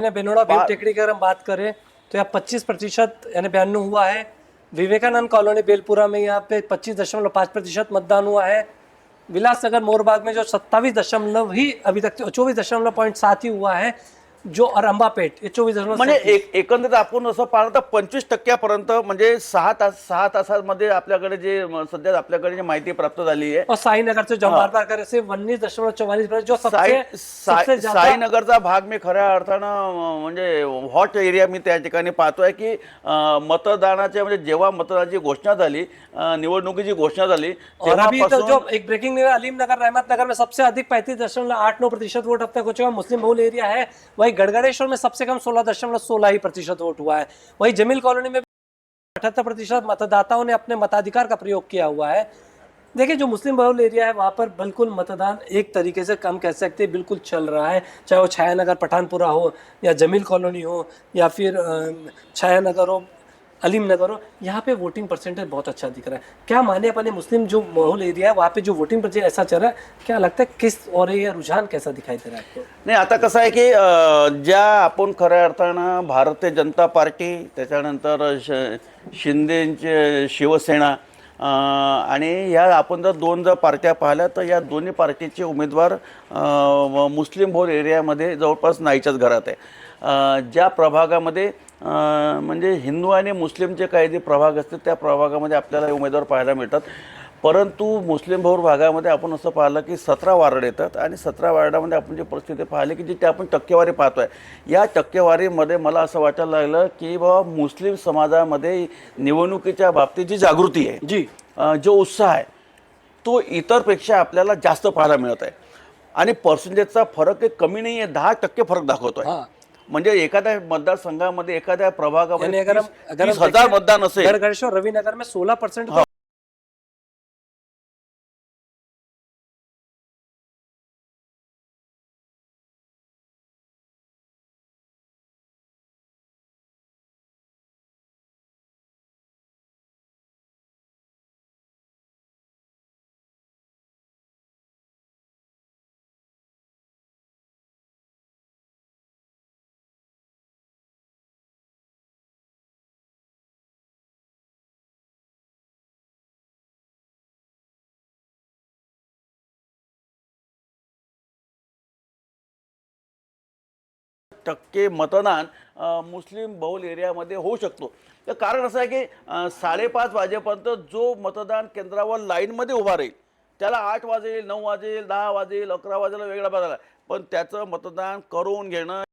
ने बेनोड़ा भीम टेकड़ी की अगर हम बात करें तो यहाँ 25 प्रतिशत यानी बयानु हुआ है विवेकानंद कॉलोनी बेलपुरा में यहाँ पे 25 दशमलव पाँच प्रतिशत मतदान हुआ है विलासनगर मोरबाग में जो सत्तावीस दशमलव ही अभी तक चौबीस दशमलव पॉईंट सात ही हुआ है जो ये चौबीस दशमलव म्हणजे एक एकंदरीत आपण असं पाहिलं तर पंचवीस टक्क्यापर्यंत म्हणजे सहा तास सहा तासामध्ये आपल्याकडे जे सध्या आपल्याकडे जी माहिती प्राप्त झाली आहे. और साई नगर से उन्नीस दशमलव चौवालीस जो सबसे साई साईनगरचा भाग मी खऱ्या अर्थानं म्हणजे हॉट एरिया मी त्या ठिकाणी पाहतोय की मतदानाच्या म्हणजे जेव्हा मतदानाची घोषणा झाली निवडणुकीची घोषणा झाली जो एक ब्रेकिंग न्यूज अलीम नगर रहमत नगर में सबसे अधिक पैंतीस दशमलव आठ नौ प्रतिशत वोट अब तक हो चुका मुस्लिम बहुल एरिया है वही गड़गड़ेश्वर में सबसे कम सोलह दशमलव सोलह ही प्रतिशत वोट हुआ है। वहीं जमील कॉलोनी में अठहत्तर प्रतिशत मतदाताओं ने अपने मताधिकार का प्रयोग किया हुआ है। देखिए, जो मुस्लिम बहुल एरिया है, वहाँ पर बिल्कुल मतदान एक तरीके से कम कह सकते हैं, बिल्कुल चल रहा है। चाहे वो छाया नगर पठानपुरा हो या जमील कॉलोनी हो या फिर छाया नगर हो अलीम नगर हो यहाँ पे वोटिंग परसेंटेज बहुत अच्छा दिख रहा है। क्या माने अपने मुस्लिम जो माहौल एरिया है वहाँ पे जो वोटिंग परसेंटेज ऐसा चल रहा है क्या लगता है किस और ये रुझान कैसा दिखाई दे रहा है आपको? नाही आता कसं आहे की अं, ज्या आपण खऱ्या अर्थानं भारतीय जनता पार्टी त्याच्यानंतर श शिंदेचे शिवसेना आणि ह्या आपण जर दोन जर पार्ट्या पाहिल्या तर या दोन्ही पार्टीचे उमेदवार मुस्लिम भोर एरियामध्ये जवळपास नाहीच्याच घरात आहे. ज्या प्रभागामध्ये म्हणजे हिंदू आणि मुस्लिमचे काही जे प्रभाग असतात त्या प्रभागामध्ये आपल्याला उमेदवार पाहायला मिळतात. परंतु मुस्लिम बहुल भागामध्ये आपण असं पाहिलं की सतरा वार्ड येतात आणि सतरा वार्डामध्ये आपण जी परिस्थिती पाहिली की जी ते आपण टक्केवारी पाहतोय. या टक्केवारीमध्ये मला असं वाटायला लागलं की बाबा मुस्लिम समाजामध्ये निवडणुकीच्या बाबतीत जी जागृती आहे जी. जो उत्साह आहे तो इतरपेक्षा आपल्याला जास्त पाहायला मिळत आहे. आणि पर्सेंटेजचा फरक कमी नाही आहे दहा टक्के फरक दाखवतोय. हाँ. म्हणजे एखाद्या मतदारसंघामध्ये एखाद्या प्रभागामध्ये हजार मतदान असेल. रविनगर में सोलह परसेंट टक्के मतदान मुस्लिम बहुल एरियामध्ये होऊ शकतो. तर कारण असं आहे की साडेपाच वाजेपर्यंत जो मतदान केंद्रावर लाईनमध्ये उभा राहील त्याला आठ वाजेल नऊ वाजेल दहा वाजेल अकरा वाजेला वेगळा बदल पण त्याचं मतदान करून घेणं